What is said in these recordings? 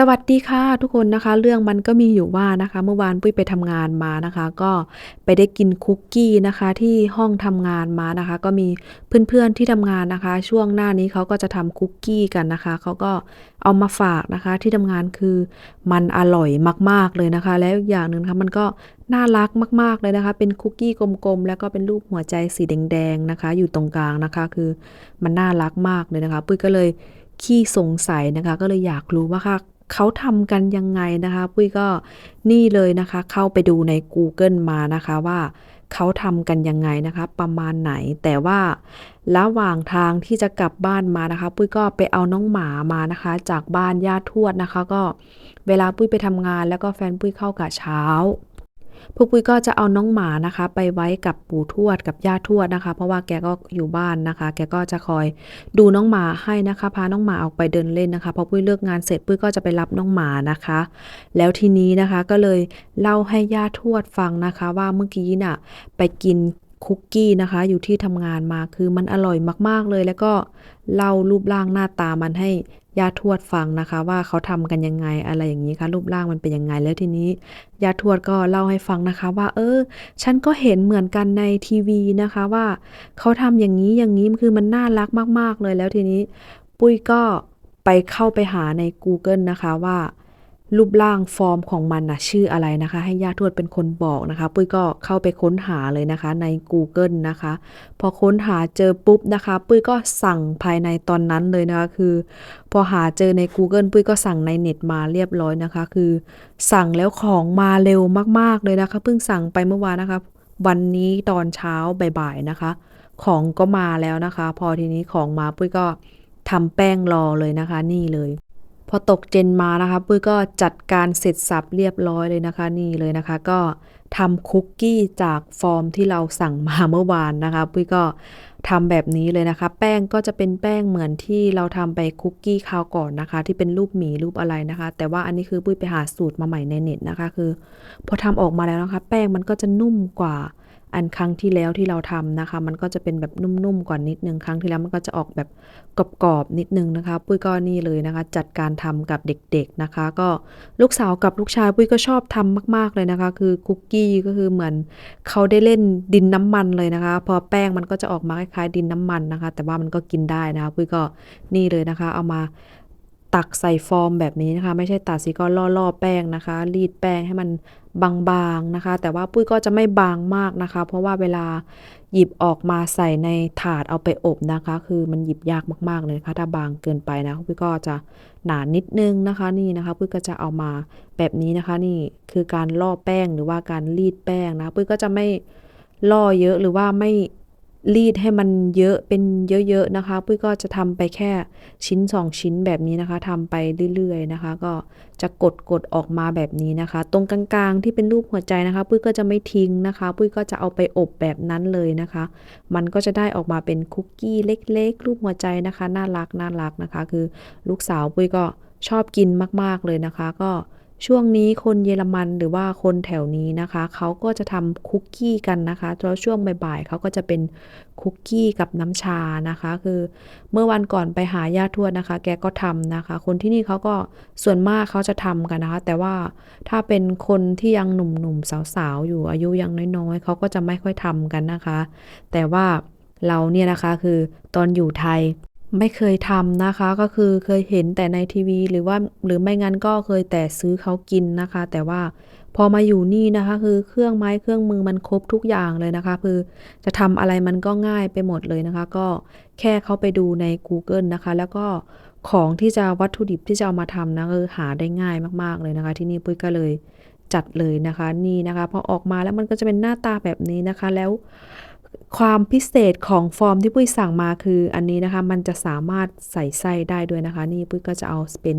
สวัสดีค่ะทุกคนนะคะ เรื่องมันก็มีอยู่ว่านะคะ เมื่อวานปุ้ยไปทำงานมานะคะ ก็ไปได้กินคุกกี้นะคะ ที่ห้องทำงานมานะคะ ก็มีเพื่อนๆที่ทำงานนะคะ ช่วงหน้านี้เขาก็จะทำคุกกี้กันนะคะเขาก็เอามาฝากนะคะ ที่ทำงานคือมันอร่อยมากๆเลยนะคะ แล้วอีกอย่างหนึ่งนะคะมันก็น่ารักมาก ๆเลยนะคะ เป็นคุกกี้กลมๆ แล้วก็เป็นรูปหัวใจสีแดงๆนะคะ อยู่ตรงกลางนะคะ คือมันน่ารักมากเลยนะคะ ปุ้ยก็เลยขี้สงสัยนะคะ ก็เลยอยากรู้ว่าค่ะ เขาทำกันยังไงนะคะ ปุ้ยก็นี่เลยนะคะ เข้าไปดูใน Google มานะคะว่าเขาทำกันยังไงนะคะ ประมาณไหนแต่ว่าระหว่างทางที่จะกลับบ้านมานะคะ ปุ้ยก็ไปเอาน้องหมามานะคะ จากบ้านญาติทวดนะคะ ก็เวลาปุ้ยไปทำงานแล้วก็แฟนปุ้ยเข้ากะเช้า พวกปุ้ยก็จะเอาน้องหมานะคะ ไปไว้กับปู่ทวดกับย่าทวดนะคะ เพราะว่าแกก็อยู่บ้านนะคะ แกก็จะคอยดูน้องหมาให้นะคะ พาน้องหมาออกไปเดินเล่นนะคะ พอปุ้ยเลิกงานเสร็จปุ้ยก็จะไปรับน้องหมานะคะ แล้วทีนี้นะคะก็เลยเล่าให้ย่าทวดฟังนะคะ ว่าเมื่อกี้น่ะไปกินคุกกี้นะคะ อยู่ที่ทำงานมาคือมันอร่อยมากๆเลย แล้วก็เล่ารูปร่างหน้าตามันให้ ย่าทวดฟังนะคะ ว่าเขาทำกันยังไงอะไรอย่างนี้คะรูปร่างมันเป็นยังไงแล้วทีนี้ย่าทวดก็เล่าให้ฟังนะคะ ว่า เออ ฉันก็เห็นเหมือนกันในทีวีนะคะ ว่าเขาทำอย่างนี้อย่างนี้คือมันน่ารักมาก ๆ เลยแล้วทีนี้ ปุ้ยก็ไปเข้าไปหาใน Google นะคะว่า รูปร่างฟอร์มของมันนะชื่ออะไรนะคะ ให้ย่าทวดเป็นคนบอกนะคะ ปุ้ยก็เข้าไปค้นหาเลยนะคะใน Google นะคะ พอค้นหาเจอปุ๊บนะคะ ปุ้ยก็สั่งภายในตอนนั้นเลยนะคะคือ พอหาเจอใน Google ปุ้ยก็สั่งในเน็ตมาเรียบร้อยนะคะ คือสั่งแล้วของมาเร็วมากๆเลยนะคะ เพิ่งสั่งไปเมื่อวานนะคะ วันนี้ตอนเช้าบ่ายๆนะคะ ของก็มาแล้วนะคะ พอทีนี้ของมาปุ้ยก็ทำแป้งรอเลยนะคะ นี่เลย พอตกเจนมานะคะปุ้ยก็จัดการเสร็จสับเรียบร้อยเลยนะคะ นี่เลยนะคะ ก็ทำคุกกี้จากฟอร์มที่เราสั่งมาเมื่อวานนะคะ ปุ้ยก็ทำแบบนี้เลยนะคะ แป้งก็จะเป็นแป้งเหมือนที่เราทำไปคุกกี้คราวก่อนนะคะ ที่เป็นรูปหมีรูปอะไรนะคะ แต่ว่าอันนี้คือปุ้ยไปหาสูตรมาใหม่ในเน็ตนะคะ คือ พอทำออกมาแล้วนะคะ แป้งมันก็จะนุ่มกว่า อันครั้งที่แล้วที่เราทำนะคะ มันก็จะเป็นแบบนุ่มๆกว่านิดนึงครั้งที่แล้วมันก็จะออกแบบกรอบๆนิดนึงนะคะ ปุ้ยก็นี่เลยนะคะ จัดการทำกับเด็ก ๆนะคะ ก็ลูกสาวกับลูกชายปุ้ยก็ชอบทำมาก ๆเลยนะคะ คือคุกกี้ก็คือเหมือนเขาได้เล่นดินน้ำมันเลยนะคะ พอแป้งมันก็จะออกมาคล้ายๆดินน้ำมันนะคะ แต่ว่ามันก็กินได้นะคะ ปุ้ยก็นี่เลยนะคะ เอามา ตักใส่ฟอร์มแบบนี้นะคะ ไม่ใช่ตัดสิก็ล่อๆแป้งนะคะ รีดแป้งให้มันบางๆนะคะ แต่ว่าปุ้ยก็จะไม่บางมากนะคะ เพราะว่าเวลาหยิบออกมาใส่ในถาดเอาไปอบนะคะ คือมันหยิบยากมากๆเลยค่ะถ้าบางเกินไปนะปุ้ยก็จะหนานิดนึงนะคะนี่นะคะปุ้ยก็จะเอามาแบบนี้นะคะ นี่คือการล่อแป้งหรือว่าการรีดแป้งนะปุ้ยก็จะไม่ล่อเยอะหรือว่าไม่ รีดให้มันเยอะเป็นเยอะๆนะคะปุ้ยก็จะทำไปแค่ชิ้น 2 ชิ้นแบบนี้นะคะทำไปเรื่อยๆนะคะ ก็จะกดกดออกมาแบบนี้นะคะ ตรงกลางๆที่เป็นรูปหัวใจนะคะ ปุ้ยก็จะไม่ทิ้งนะคะ ปุ้ยก็จะเอาไปอบแบบนั้นเลยนะคะ มันก็จะได้ออกมาเป็นคุกกี้เล็ก ๆ รูปหัวใจนะคะ น่ารักน่ารักนะคะ คือลูกสาวปุ้ยก็ชอบกินมาก ๆเลยนะคะ ก็ ช่วงนี้คนเยอรมันหรือว่าคนแถวนี้นะคะเขาก็จะทำคุกกี้กันนะคะแล้วช่วงบ่ายๆเขาก็จะเป็นคุกกี้กับน้ำชานะคะ คือเมื่อวันก่อนไปหาญาติทวดนะคะ แกก็ทำนะคะ คนที่นี่เขาก็ส่วนมากเขาจะทำกันนะคะ แต่ว่าถ้าเป็นคนที่ยังหนุ่มๆสาวๆอยู่อายุยังน้อยๆเขาก็จะไม่ค่อยทำกันนะคะ แต่ว่าเราเนี่ยนะคะคือตอนอยู่ไทย ไม่เคยทำนะคะ ก็คือเคยเห็นแต่ในทีวี หรือว่าหรือไม่งั้นก็เคยแต่ซื้อเขากินนะคะ แต่ว่าพอมาอยู่นี่นะคะ คือเครื่องไม้เครื่องมือมันครบทุกอย่างเลยนะคะ คือจะทำอะไรมันก็ง่ายไปหมดเลยนะคะ ก็แค่เข้าไปดูใน Google นะคะ แล้วก็ของที่จะวัตถุดิบที่จะเอามาทำนะคือหาได้ง่ายมากๆเลยนะคะ ที่นี่ปุ้ยก็เลยจัดเลยนะคะนี่นะคะพอออกมาแล้วมันก็จะเป็นหน้าตาแบบนี้นะคะ แล้ว ความพิเศษของฟอร์มที่ปุ้ยสั่งมาคืออันนี้นะคะ มันจะสามารถใส่ไส้ได้ด้วยนะคะ นี่ปุ้ยก็จะเอาเป็น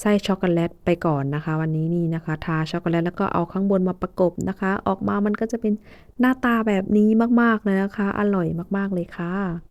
ไส้ช็อกโกแลตไปก่อนนะคะ วันนี้นี่นะคะ ทาช็อกโกแลตแล้วก็เอาข้างบนมาประกบนะคะ ออกมามันก็จะเป็นหน้าตาแบบนี้มากๆเลยนะคะ อร่อยมากๆเลยค่ะ